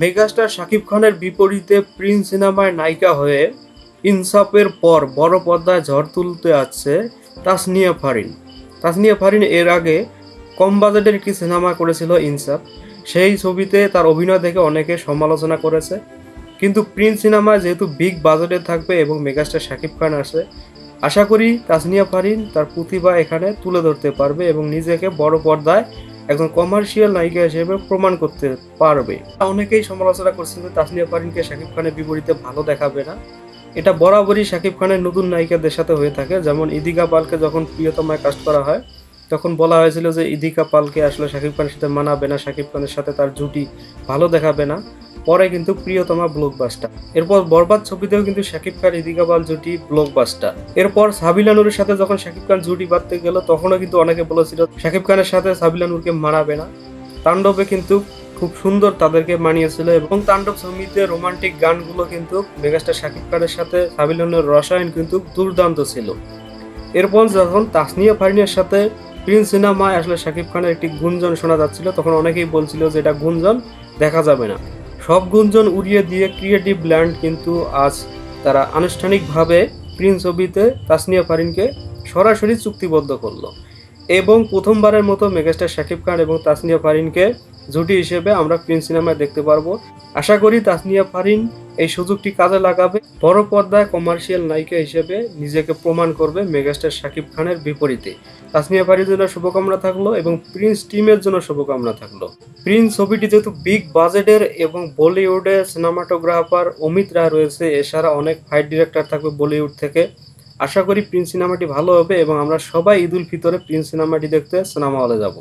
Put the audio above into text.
Megastar Shakib খানের বিপরীতে Prince সিনেমায় নায়িকা হয়ে ইনসাফের পর বড় পর্দায় ঝড় তুলতে আসছে তাসনিয়া ফারিন। তাসনিয়া ফারিন এর আগে কম বাজেটের একটি সিনেমা করেছিল ইনসাফ। সেই ছবিতে তার অভিনয় দেখে অনেকে সমালোচনা করেছে। কিন্তু প্রিন্স সিনেমায় যেহেতু বিগ বাজেটে থাকবে এবং মেগাস্টার শাকিব খান আসে, আশা করি তাসনিয়া ফারিন তার প্রতিভা এখানে তুলে ধরতে পারবে এবং নিজেকে বড় পর্দায় একজন কমার্শিয়াল নায়িকা হিসেবে প্রমাণ করতে পারবে। অনেকেই সমালোচনা করছেন যে তাসনিয়া পারিনকে শাকিব খানের বিপরীতে ভালো দেখাবে না। এটা বরাবরই শাকিব খানের নতুন নায়িকাদের সাথে হয়ে থাকে। যেমন ইদিকা পালকে যখন প্রিয়তমায় কাজ করা হয় তখন বলা হয়েছিল যে ইদিকা পালকে আসলে শাকিব খানের সাথে মানাবে না, শাকিব খানের সাথে তার জুটি ভালো দেখাবে না। পরে কিন্তু প্রিয়তমা ব্লকবাস্টার। এরপর বরবাদ ছবিতেও কিন্তু শাকিব খান, ইদিকা পাল জুটি ব্লকবাস্টার। এরপর সাবিলা নূরের সাথে যখন শাকিব খান জুটি বাঁধতে গেল, তখনও কিন্তু অনেকে বলেছিল শাকিব খানের সাথে সাবিলা নূরকে মানাবে না। তাণ্ডবে কিন্তু খুব সুন্দর তাদেরকে মানিয়েছিল এবং তাণ্ডব সঙ্গীতে রোমান্টিক গানগুলো কিন্তু মেগাস্টার শাকিব খানের সাথে সাবিলা নূরের রসায়ন কিন্তু দুর্দান্ত ছিল। এরপর যখন তাসনিয়া ফারিনের সাথে প্রিন্স সিনেমায় আসলে শাকিব খানের একটি গুঞ্জন শোনা যাচ্ছিল, তখন অনেকেই বলছিল যে এটা গুঞ্জন দেখা যাবে না। সব গুঞ্জন উড়িয়ে দিয়ে ক্রিয়েটিভ ল্যান্ড কিন্তু আজ তারা আনুষ্ঠানিকভাবে প্রিন্স ছবিতে তাসনিয়া ফারিনকে সরাসরি চুক্তিবদ্ধ করল। এবং প্রথমবারের মতো মেগাস্টার শাকিব খান এবং তাসনিয়া ফারিনকে জুটি হিসেবে আমরা প্রিন্স সিনেমায় দেখতে পারব। আশা করি তাসনিয়া ফারিন এই সুযোগটি কাজে লাগাবে। বড় পর্দায় কমার্শিয়াল নায়িকা হিসেবে নিজেকে প্রমাণ করবে মেগাস্টার শাকিব খানের বিপরীতে। তাসনিয়া ফারিনের জন্য শুভকামনা থাকল এবং প্রিন্স টিমের জন্য শুভকামনা থাকল। প্রিন্স ছবিটি যেহেতু বিগ বাজেটের এবং বলিউডের সিনেমাটোগ্রাফার অমিত রায় রয়েছে, এছাড়া অনেক ফাইট ডিরেক্টর থাকবে বলিউড থেকে। আশা করি প্রিন্স সিনেমাটি ভালো হবে এবং আমরা সবাই ঈদুল ফিতরে প্রিন্স সিনেমাটি দেখতে সিনেমা হলে যাব।